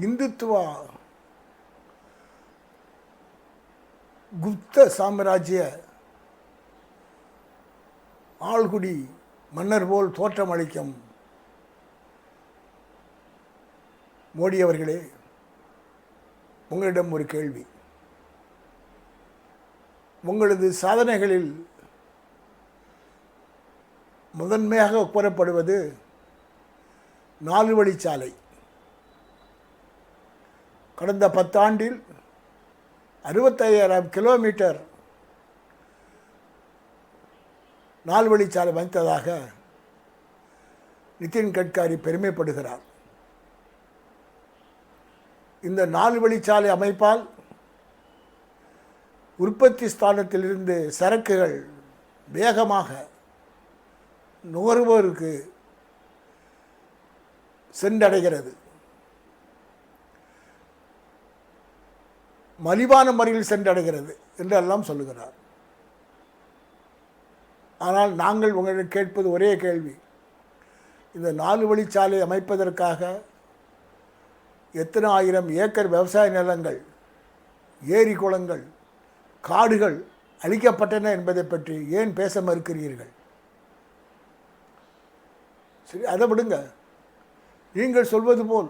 இந்துத்துவா குப்த சாம்ராஜ்ய ஆள்குடி மன்னர் போல் தோற்றமளிக்கும் மோடி அவர்களே உங்களிடம் ஒரு கேள்வி. உங்களது சாதனைகளில் முதன்மையாக கூறப்படுவது நாலு வழிச்சாலை கடந்த பத்தாண்டில் அறுபத்தையாயிரம் கிலோமீட்டர் நால்வழிச்சாலை வழிச்சாலை அமைத்ததாக நிதின் கட்காரி பெருமைப்படுகிறார். இந்த நாலு வழிச்சாலை அமைப்பால் உற்பத்தி ஸ்தானத்திலிருந்து சரக்குகள் வேகமாக நுகர்வோருக்கு சென்றடைகிறது. மலிவான முறையில் சென்றடைகிறது என்றெல்லாம் சொல்லுகிறார். ஆனால் நாங்கள் உங்களிடம் கேட்பது ஒரே கேள்வி. இந்த நாலு வழிச்சாலை அமைப்பதற்காக எத்தனை ஆயிரம் ஏக்கர் விவசாய நிலங்கள் ஏரி குளங்கள் காடுகள் அழிக்கப்பட்டன என்பதை பற்றி ஏன் பேச மறுக்கிறீர்கள்? சரி அதை விடுங்க. நீங்கள் சொல்வது போல்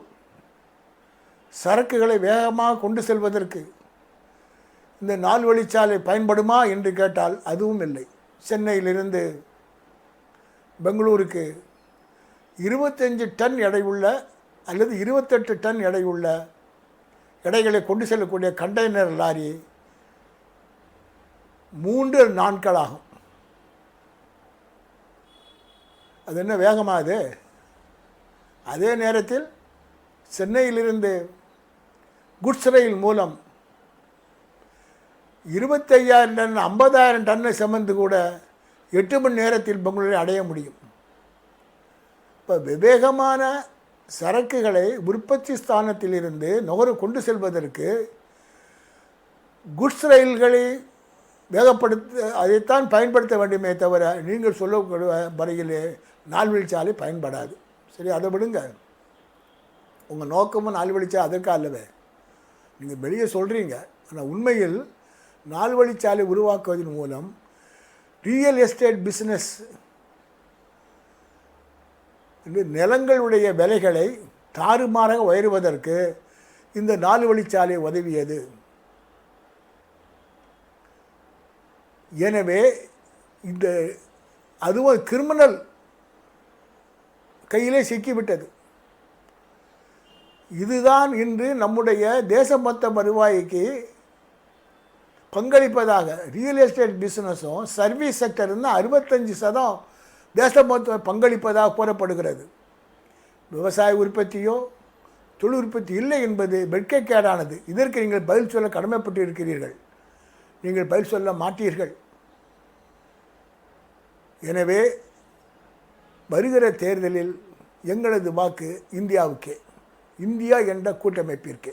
சரக்குகளை வேகமாக கொண்டு செல்வதற்கு இந்த நால்வழிச்சாலை பயன்படுமா என்று கேட்டால் அதுவும் இல்லை. சென்னையிலிருந்து பெங்களூருக்கு இருபத்தஞ்சு டன் எடையுள்ள அல்லது இருபத்தெட்டு டன் எடையுள்ள எடைகளை கொண்டு செல்லக்கூடிய கண்டெய்னர் லாரி மூன்று நாட்களாகும். அது என்ன வேகமாக அது? அதே நேரத்தில் சென்னையிலிருந்து குட்ஸ் ரயில் மூலம் இருபத்தையாயிரம் டன் ஐம்பதாயிரம் டன்னை சுமந்து கூட எட்டு மணி நேரத்தில் பெங்களூரை அடைய முடியும். இப்போ விவேகமான சரக்குகளை உற்பத்தி ஸ்தானத்திலிருந்து நுகர்வு கொண்டு செல்வதற்கு குட்ஸ் ரயில்களை வேகப்படுத்த அதைத்தான் பயன்படுத்த வேண்டுமே தவிர நீங்கள் சொல்லக்கூடிய வரையிலே நால்வழிச்சாலை பயன்படாது. சரி அதை விடுங்க. உங்கள் நோக்கமும் நால்வழிச்சா அதற்காக அல்லவே? நீங்கள் வெளியே சொல்கிறீங்க ஆனால் உண்மையில் நால்வழிச்சாலை உருவாக்குவதன் மூலம் ரியல் எஸ்டேட் பிஸ்னஸ் இந்த நிலங்களுடைய விலைகளை தாறுமாறாக உயருவதற்கு இந்த நாலு வழிச்சாலை உதவியது. எனவே இந்த அதுவும் கிரிமினல் கையிலே சிக்கிவிட்டது. இதுதான் இன்று நம்முடைய தேசமொத்த வருவாய்க்கு பங்களிப்பதாக ரியல் எஸ்டேட் பிஸ்னஸும் சர்வீஸ் செக்டர்னு அறுபத்தஞ்சு சதம் தேசமொத்த பங்களிப்பதாக கூறப்படுகிறது. விவசாய உற்பத்தியோ தொழில் உற்பத்தி இல்லை என்பது வெட்கக்கேடானது. இதற்கு நீங்கள் பதில் சொல்ல கடமைப்பட்டு இருக்கிறீர்கள் நீங்கள் பதில் சொல்ல மாட்டீர்கள். எனவே வருகிற தேர்தலில் எங்களது வாக்கு இந்தியாவுக்கே. இந்தியா என்ற கூட்டமைப்பிற்கு.